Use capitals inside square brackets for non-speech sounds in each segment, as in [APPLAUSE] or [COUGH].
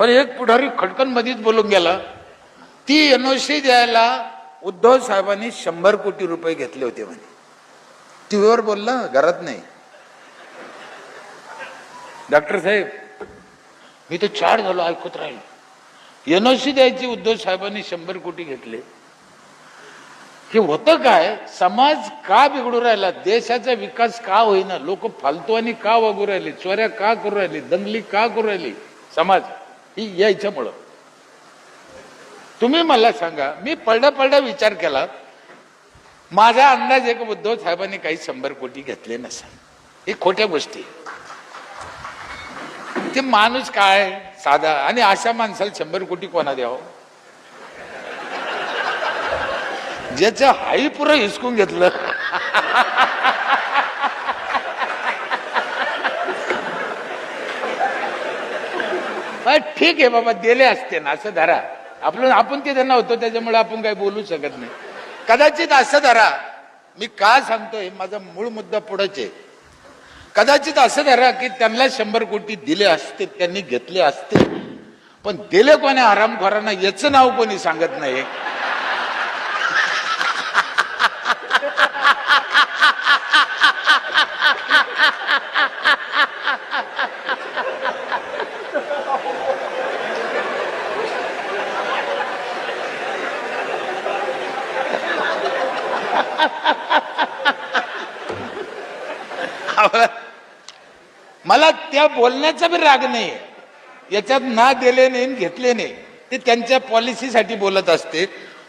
पण एक पुढारी खडकन मध्येच बोलून गेला. ती एनओसी द्यायला उद्धव साहेबांनी शंभर कोटी रुपये घेतले होते म्हणे. टीव्हीवर बोलला घरात नाही. डॉक्टर साहेब मी तर चार झालो ऐकत राहिलो. एनओसी द्यायची उद्धव साहेबांनी शंभर कोटी घेतले. हे होतं काय? समाज का बिघडू राहिला? देशाचा विकास का होईना? लोक फालतू आणि का वागू राहिले? चोऱ्या का करू राहिली? दंगली का करू राहिली? समाज. ही यायच्यामुळं. तुम्ही मला सांगा मी पडल्या पडल्या विचार केला माझा अंदाज एक उद्धव साहेबांनी काही शंभर कोटी घेतले नसा हे खोट्या गोष्टी. ते माणूस काय? साधा आणि अशा माणसाला शंभर कोटी कोणा द्यावं? ज्याचं हाई पुरं हिसकून घेतलं. [LAUGHS] ठीक आहे बाबा दिले असते ना असं धरा. आपलं आपण ते त्यांना होतो त्याच्यामुळे आपण काही बोलू शकत नाही. कदाचित असं धरा. मी का सांगतोय? माझा मूळ मुद्दा पुढंच आहे. कदाचित असं धरा की त्यांना शंभर कोटी दिले असते त्यांनी घेतले असते. पण दिले कोणी? आरामखोरांना याचं नाव कोणी सांगत नाही मला त्या बोलण्याचा बी राग नाही याच्यात ना दिले नाही आणि घेतले नाही. ते त्यांच्या पॉलिसीसाठी बोलत असते.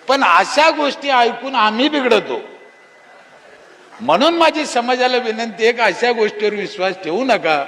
पण अशा गोष्टी ऐकून आम्ही बिघडतो. म्हणून माझी समाजाला विनंती आहे का अशा गोष्टीवर विश्वास ठेवू नका.